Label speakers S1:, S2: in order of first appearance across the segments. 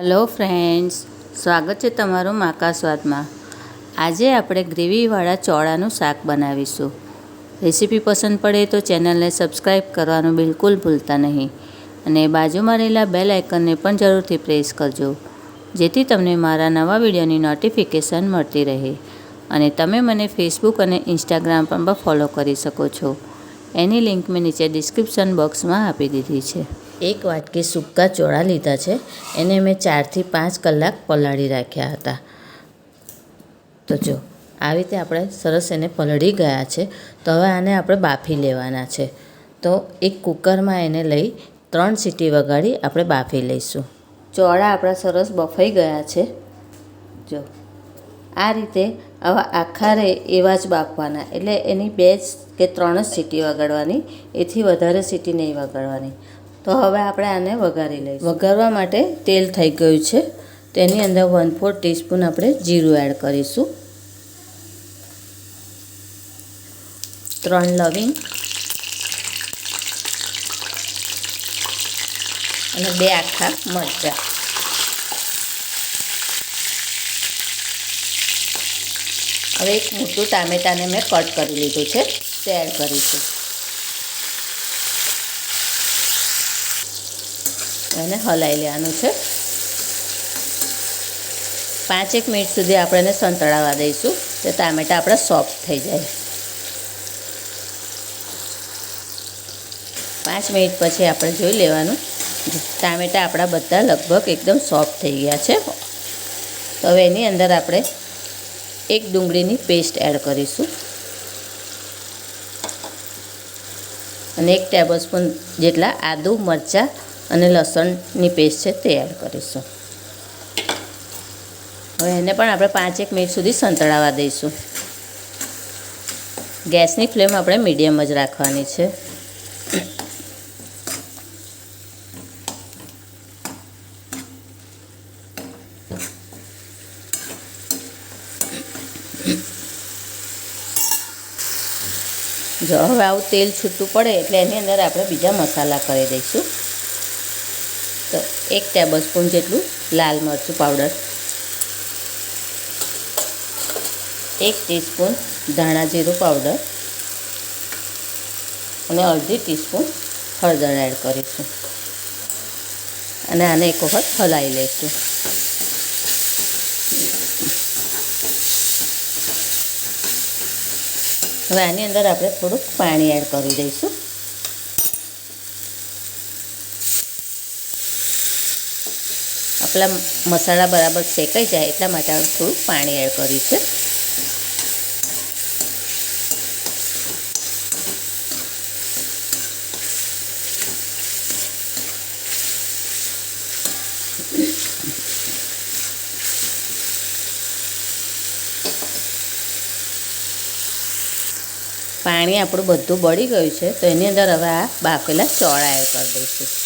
S1: Hello friends સ્વાગત છે તમારું માકા સ્વાદમાં. આજે આપણે ગ્રેવીવાળા ચોળાનું શાક બનાવીશું. રેસીપી પસંદ પડે તો ચેનલને સબસ્ક્રાઈબ કરવાનું બિલકુલ ભૂલતા નહીં. અને બાજુમાં રહેલા બેલ આઇકનને પણ જરૂરથી પ્રેસ કરજો, જેથી તમને મારા નવા વિડીયોની નોટિફિકેશન મળતી રહે. અને તમે મને ફેસબુક અને ઇન્સ્ટાગ્રામ પર ફોલો કરી શકો છો. એની લિંક મેં નીચે ડિસ્ક્રિપ્શન બોક્સમાં આપી દીધી છે. એક વાટકી સૂકા ચોળા લીધા છે. એને મેં ચારથી પાંચ કલાક પલાળી રાખ્યા હતા. તો જો આવી રીતે આપણે સરસ એને પલળી ગયા છે. તો હવે આને આપણે બાફી લેવાના છે. તો એક કુકરમાં એને લઈ ત્રણ સીટી વગાડી આપણે બાફી લઈશું. ચોળા આપણા સરસ બફાઈ ગયા છે. જો, આ રીતે આવા આખા રહે એવા જ બાફવાના. એટલે એની બે જ કે ત્રણ જ સીટી વગાડવાની. એથી વધારે સીટી નહીં વગાડવાની. તો હવે આપણે આને વઘારી લઈશું. વઘારવા માટે તેલ થઈ ગયું છે. તેની અંદર વન ફોર ટીસ્પૂન આપણે જીરું એડ કરીશું. ત્રણ લવિંગ. અને બે આખા મરચાં. હવે એક મોટું ટામેટાને મેં કટ કરી લીધું છે. તે એડ કરીશું. એને હલાવી લેવાનું છે. પાંચેક મિનિટ સુધી આપણે એને સંતળાવા દઈશું, તે ટામેટાં આપણા સોફ્ટ થઈ જાય. પાંચ મિનિટ પછી આપણે જોઈ લેવાનું, ટામેટાં આપણા બધા લગભગ એકદમ સોફ્ટ થઈ ગયા છે. હવે એની અંદર આપણે એક ડુંગળીની પેસ્ટ એડ કરીશું. અને એક ટેબલ સ્પૂન જેટલા આદુ મરચાં અને લસણની પેસ્ટ છે તે એડ કરીશું. હવે એને પણ આપણે પાંચેક મિનિટ સુધી સંતળાવા દઈશું. ગેસની ફ્લેમ આપણે મીડિયમ જ રાખવાની છે. જો હવે આવું તેલ છૂટું પડે એટલે એની અંદર આપણે બીજા મસાલા કરી દઈશું. તો એક ટેબલ સ્પૂન જેટલું લાલ મરચું પાવડર એક ટીસ્પૂન ધાણા જીરું પાવડર અને અડધી ટીસ્પૂન હળદર એડ કરીશું. અને આને એક વખત હલાવી લઈશું. હવે આની અંદર આપણે થોડુંક પાણી એડ કરી દઈશું. આપણા મસાલા બરાબર શેકાઈ જાય એટલા માટે આપણે થોડું પાણી એડ કર્યું છે. પાણી આપણું બધું બળી ગયું છે, તો એની અંદર હવે આ બાફેલા ચોળા એડ કરી દઈશું.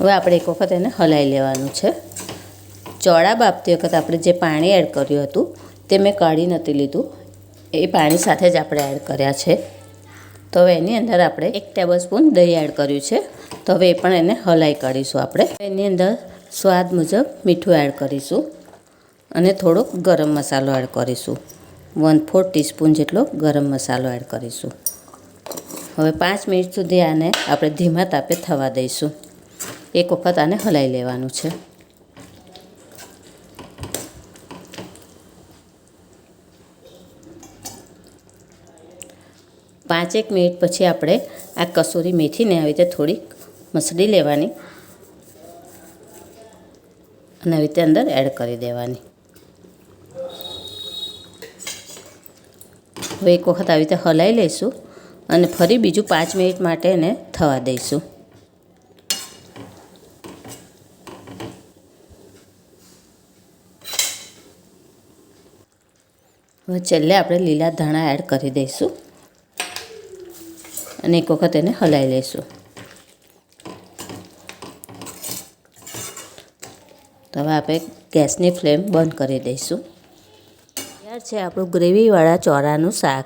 S1: હવે આપણે એક વખત એને હલાવી લેવાનું છે. ચોળા બાફતી વખત આપણે જે પાણી એડ કર્યું હતું, તે મેં કાઢી નથી લીધું. એ પાણી સાથે જ આપણે એડ કર્યા છે. તો હવે એની અંદર આપણે એક ટેબલ સ્પૂન દહીં એડ કર્યું છે. તો હવે એ પણ એને હલાઈ કાઢીશું આપણે. એની અંદર સ્વાદ મુજબ મીઠું એડ કરીશું અને થોડોક ગરમ મસાલો એડ કરીશું. વન ફોર ટીસ્પૂન જેટલો ગરમ મસાલો એડ કરીશું. હવે પાંચ મિનિટ સુધી આને આપણે ધીમા તાપે થવા દઈશું. એક વખત આને હલાવી લેવાનું છે. પાંચેક મિનિટ પછી આપણે આ કસૂરી મેથીને આવી રીતે થોડીક મસળી લેવાની અને આવી રીતે અંદર એડ કરી દેવાની. હવે એક વખત આવી રીતે હલાવી લઈશું અને ફરી બીજું પાંચ મિનિટ માટે એને થવા દઈશું. હવે છેલ્લે આપણે લીલા ધાણા એડ કરી દઈશું. અને એક વખત એને હલાવી લઈશું. તો હવે આપણે ગેસની ફ્લેમ બંધ કરી દઈશું. તૈયાર છે આપણું ગ્રેવીવાળા ચોરાનું શાક.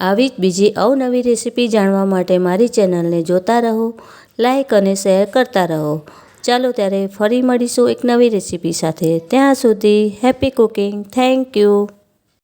S1: આવી જ બીજી અવનવી રેસીપી જાણવા માટે મારી ચેનલને જોતા રહો, લાઈક અને શેર કરતા રહો. ચાલો ત્યારે ફરી મળીશું એક નવી રેસીપી સાથે. ત્યાં સુધી હેપી કુકિંગ. Thank you.